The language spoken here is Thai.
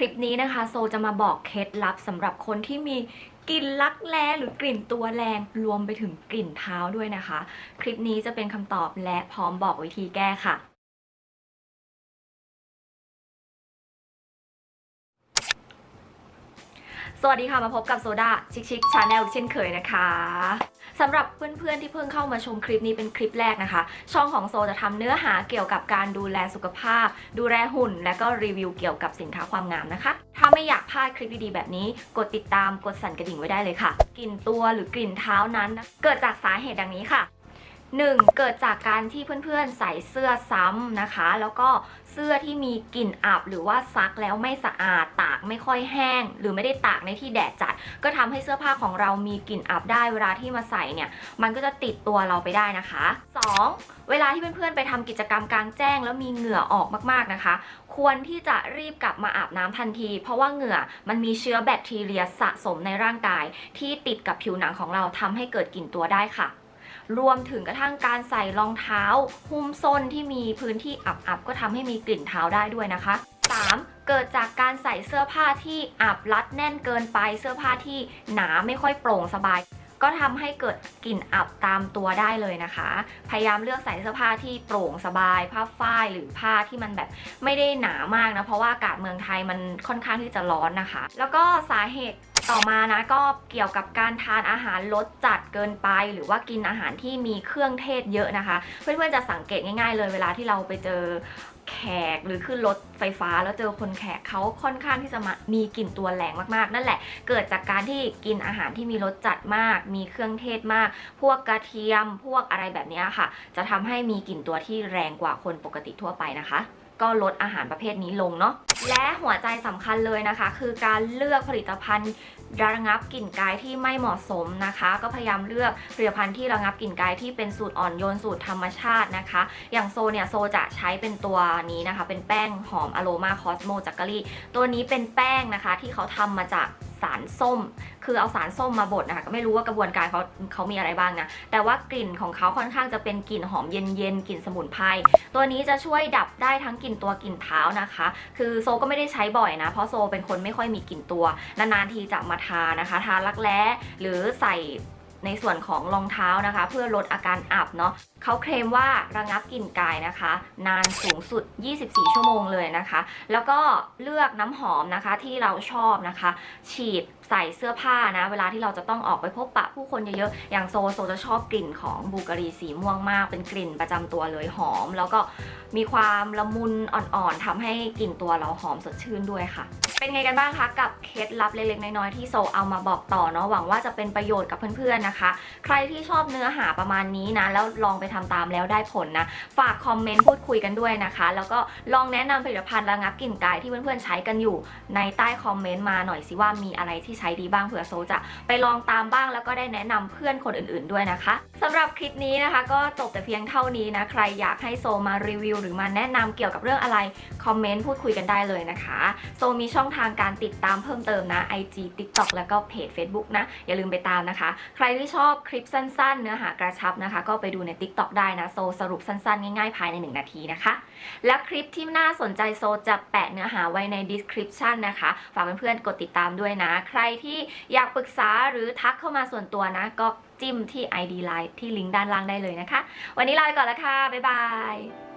คลิปนี้นะคะ โซจะมาบอกเคล็ดลับสำหรับคนที่มีกลิ่นลักแร้หรือกลิ่นตัวแรงรวมไปถึงกลิ่นเท้าด้วยนะคะ คลิปนี้จะเป็นคำตอบและพร้อมบอกวิธีแก้ค่ะ สวัสดีค่ะมาพบกับโซดาชิคชิคชาแนลเช่นเคยนะคะสำหรับเพื่อนๆที่เพิ่งเข้ามาชมคลิปนี้เป็นคลิปแรกนะคะ ช่องของโซจะทำเนื้อหาเกี่ยวกับการดูแลสุขภาพ ดูแลหุ่น และก็รีวิวเกี่ยวกับสินค้าความงามนะคะ ถ้าไม่อยากพลาดคลิปดีๆแบบนี้ กดติดตามกดสั่นกระดิ่งไว้ได้เลยค่ะ กลิ่นตัวหรือกลิ่นเท้านั้น เกิดจากสาเหตุดังนี้ค่ะ 1. เกิดจากการที่เพื่อนๆใส่เสื้อซ้ำนะคะ แล้วก็เสื้อที่มีกลิ่นอับหรือว่าซักแล้วไม่สะอาดตากไม่ค่อยแห้ง หรือไม่ได้ตากในที่แดดจัด ก็ทำให้เสื้อผ้าของเรามีกลิ่นอับได้เวลาที่มาใส่เนี่ย มันก็จะติดตัวเราไปได้นะคะ 2. เวลาที่เพื่อนๆไปทำกิจกรรมกลางแจ้งแล้วมีเหงื่อออกมากๆนะคะ ควรที่จะรีบกลับมาอาบน้ำทันที เพราะว่าเหงื่อมันมีเชื้อแบคทีเรียสะสมในร่างกาย ที่ติดกับผิวหนังของเราทำให้เกิดกลิ่นตัวได้ค่ะ รวมถึงกระทั่งการใส่รองเท้าหุ้มส้นที่มีพื้นที่อับๆก็ทำให้มีกลิ่นเท้าได้ด้วยนะคะ 3. เกิดจากการใส่เสื้อผ้าที่อับรัดแน่นเกินไปเสื้อผ้าที่หนาไม่ค่อยโปร่งสบาย ก็ทำให้เกิดกลิ่นอับตามตัวได้เลยนะคะ พยายามเลือกใส่เสื้อผ้าที่โปร่งสบาย ผ้าฝ้ายหรือผ้าที่มันแบบไม่ได้หนามากนะเพราะว่าอากาศเมืองไทยมันค่อนข้างที่จะร้อนนะคะ แล้วก็สาเหตุ ต่อมานะก็เกี่ยวกับการทานอาหารรสจัดเกินไป หรือว่ากินอาหารที่มีเครื่องเทศเยอะนะคะ เพื่อนๆจะสังเกตง่าย ๆ เลยเวลาที่เราไปเจอแขกหรือขึ้นรถไฟฟ้าแล้วเจอคนแขกเขาค่อนข้างที่จะม,มีกลิ่นตัวแรงมากๆ นั่นแหละเกิดจากการที่กินอาหารที่มีรสจัดมาก มีเครื่องเทศมาก พวกกระเทียมพวกอะไรแบบนี้ค่ะ จะทำให้มีกลิ่นตัวที่แรงกว่าคนปกติทั่วไปนะคะ ก็ลดอาหารประเภทนี้ลงเนาะและหัวใจสำคัญเลยนะคะ คือการเลือกผลิตภัณฑ์ระงับกลิ่นกายที่ไม่เหมาะสมนะคะ ก็พยายามเลือกผลิตภัณฑ์ที่ระงับกลิ่นกายที่เป็นสูตรอ่อนโยนสูตรธรรมชาตินะคะ อย่างโซเนี่ยโซจะใช้เป็นตัวนี้นะคะ เป็นแป้งหอมอโรมาคอสโมจักรีตัวนี้เป็นแป้งนะคะที่เขาทำมาจาก สารส้ม คือเอาสารส้มมาบดนะคะก็ไม่รู้ว่ากระบวนการเขาเขามีอะไรบ้างนะ แต่ว่ากลิ่นของเขาค่อนข้างจะเป็นกลิ่นหอมเย็นๆกลิ่นสมุนไพรตัวนี้จะช่วยดับได้ทั้งกลิ่นตัวกลิ่นเท้านะคะ คือโซก็ไม่ได้ใช้บ่อยนะ เพราะโซเป็นคนไม่ค่อยมีกลิ่นตัวนานๆทีจะมาทานะคะ ทารักแร้หรือใส่ ในส่วนของรองเท้านะคะ เพื่อลดอาการอับเนาะเขาเคลมว่าระงับกลิ่นกายนะคะ นานสูงสุด 24 ชั่วโมงเลยนะคะ แล้วก็เลือกน้ำหอมนะคะที่เราชอบนะคะ ฉีดใส่เสื้อผ้านะ เวลาที่เราจะต้องออกไปพบปะผู้คนเยอะๆ อย่างโซโซจะชอบกลิ่นของบูการีสีม่วงมาก เป็นกลิ่นประจำตัวเลยหอม แล้วก็มีความละมุนอ่อนๆทำให้กลิ่นตัวเราหอมสดชื่นด้วยค่ะ เป็นไงกันบ้างคะกับเคล็ดลับเล็กๆน้อยๆที่โซเอามาบอกต่อเนาะหวังว่าจะเป็นประโยชน์กับเพื่อนๆนะคะ ใครที่ชอบเนื้อหาประมาณนี้นะ แล้วลองไปทำตามแล้วได้ผลนะ ฝากคอมเมนต์พูดคุยกันด้วยนะคะ แล้วก็ลองแนะนำผลิตภัณฑ์ระงับกลิ่นกายที่เพื่อนๆใช้กันอยู่ในใต้คอมเมนต์มาหน่อยสิว่ามีอะไรที่ใช้ดีบ้างเผื่อโซจะไปลองตามบ้างแล้วก็ได้แนะนำเพื่อนคนอื่นๆด้วยนะคะสำหรับคลิปนี้นะคะ ก็จบแต่เพียงเท่านี้นะใครอยากให้โซมารีวิว หรือมาแนะนำเกี่ยวกับเรื่องอะไรคอมเมนต์พูดคุยกันได้เลยนะคะ โซมีช่องทางทางการติดตามเพิ่มเติมนะ IG TikTok แล้วก็เพจ Facebook นะ อย่าลืมไปตามนะคะ ใครที่ชอบคลิปสั้นๆ เนื้อหากระชับนะคะ ก็ไปดูใน TikTok ได้นะ โซสรุปสั้นๆ ง่ายๆ ภายใน 1 นาทีนะคะ และคลิปที่น่าสนใจโซจะแปะเนื้อหาไว้ใน description นะคะ ฝากเพื่อนๆกดติดตามด้วยนะ ใครที่อยากปรึกษาหรือทักเข้ามาส่วนตัวนะ ก็จิ้มที่ ID Line ที่ลิงก์ด้านล่างได้เลยนะคะ วันนี้ลาไปก่อนแล้วค่ะบ๊ายบาย